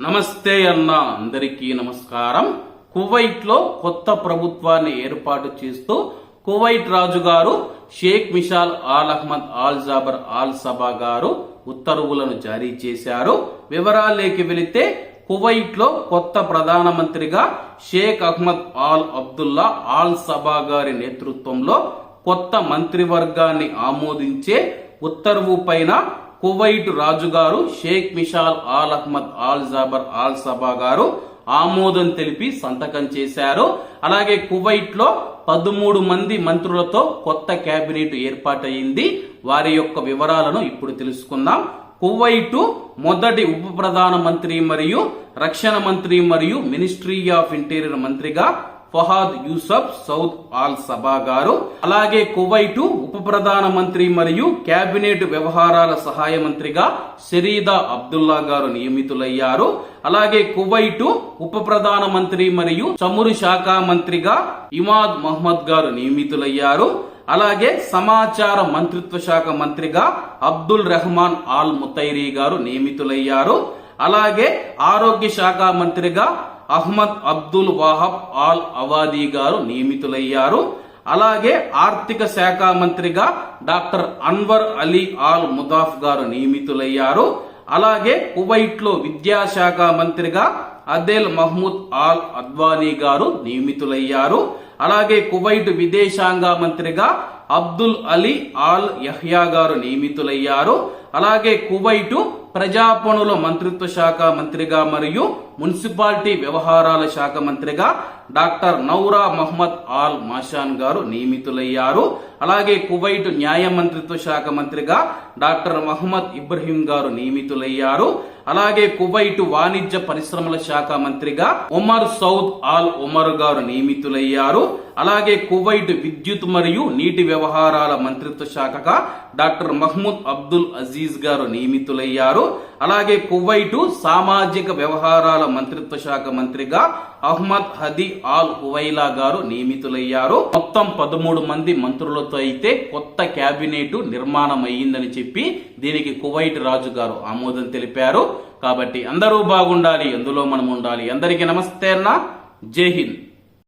నమస్తే అన్న అందరికీ నమస్కారం. కువైట్లో కొత్త ప్రభుత్వాన్ని ఏర్పాటు చేస్తూ కువైట్ రాజు గారు Sheikh Mishal Al Ahmad Al Jaber Al Sabah గారు ఉత్తర్వులను జారీ చేశారు. వివరాలేకి వెళితే కువైట్లో కొత్త ప్రధానమంత్రిగా Sheikh Ahmad Al Abdullah Al Sabah గారి నేతృత్వంలో కొత్త మంత్రివర్గాన్ని ఆమోదించే ఉత్తర్వు పైన కువైట్ రాజుగారు Sheikh Mishal Al Ahmad Al Jaber Al Sabah గారు ఆమోదం తెలిపి సంతకం చేశారు. అలాగే కువైట్లో పదమూడు మంది మంత్రులతో కొత్త కేబినెట్ ఏర్పాటైంది వారి యొక్క వివరాలను ఇప్పుడు తెలుసుకుందాం. కువైటు మొదటి ఉప ప్రధాన మంత్రి మరియు రక్షణ మంత్రి మరియు మినిస్ట్రీ ఆఫ్ ఇంటీరియర్ మంత్రిగా Fahad Yousef Saud Al Sabah గారు అలాగే కువైటు ఉప ప్రధాన మంత్రి మరియు కేబినెట్ వ్యవహారాల సహాయ మంత్రిగా షరీదా అబ్దుల్లా గారు నియమితులయ్యారు. అలాగే కువైటు ఉప ప్రధాన మంత్రి మరియు చమురు శాఖ మంత్రిగా ఇమాద్ మహమ్మద్ గారు నియమితులయ్యారు. అలాగే సమాచార మంత్రిత్వ శాఖ మంత్రిగా అబ్దుల్ రెహమాన్ ఆల్ ముతైరీ గారు నియమితులయ్యారు. అలాగే ఆరోగ్య శాఖ మంత్రిగా Ahmad Abdul Wahab Al Awadhi గారు నియమితులయ్యారు. అలాగే ఆర్థిక శాఖ మంత్రిగా doctor Anwar Ali Al Mudhaf గారు నియమితులయ్యారు. అలాగే కువైట్లో విద్యాశాఖ మంత్రిగా అదేల్ మహ్మూద్ ఆల్ అద్వానీ గారు నియమితులయ్యారు. అలాగే కువైట్ విదేశాంగ మంత్రిగా అబ్దుల్ అలీ ఆల్ యహ్యా గారు నియమితులయ్యారు. అలాగే కువైటు ప్రజా పనుల మంత్రిత్వ శాఖ మంత్రిగా మరియు మున్సిపాలిటీ వ్యవహారాల శాఖ మంత్రిగా doctor Noura Mohammad Al Mashaan గారు నియమితులయ్యారు. అలాగే కువైట్ న్యాయ మంత్రిత్వ శాఖ మంత్రిగా డాక్టర్ మహమ్మద్ ఇబ్రహీం గారు నియమితులయ్యారు. అలాగే కువైట్ వాణిజ్య పరిశ్రమల శాఖ మంత్రిగా ఉమర్ సౌద్ ఆల్ ఉమర్ గారు నియమితులయ్యారు. అలాగే కువైట్ విద్యుత్ మరియు నీటి వ్యవహారాల మంత్రిత్వ శాఖగా డాక్టర్ మహ్మూద్ అబ్దుల్ అజీజ్ గారు నియమితులయ్యారు. అలాగే కువైటు సామాజిక వ్యవహారాల మంత్రిత్వ శాఖ మంత్రిగా అహ్మద్ హది ఆల్ హువైలా గారు నియమితులయ్యారు. మొత్తం పదమూడు మంది మంత్రులతో అయితే కొత్త కేబినెట్ నిర్మాణం అయ్యిందని చెప్పి దీనికి కువైట్ రాజు గారు ఆమోదం తెలిపారు. కాబట్టి అందరూ బాగుండాలి అందులో మనం ఉండాలి అందరికీ నమస్తే అన్న. జై హింద్.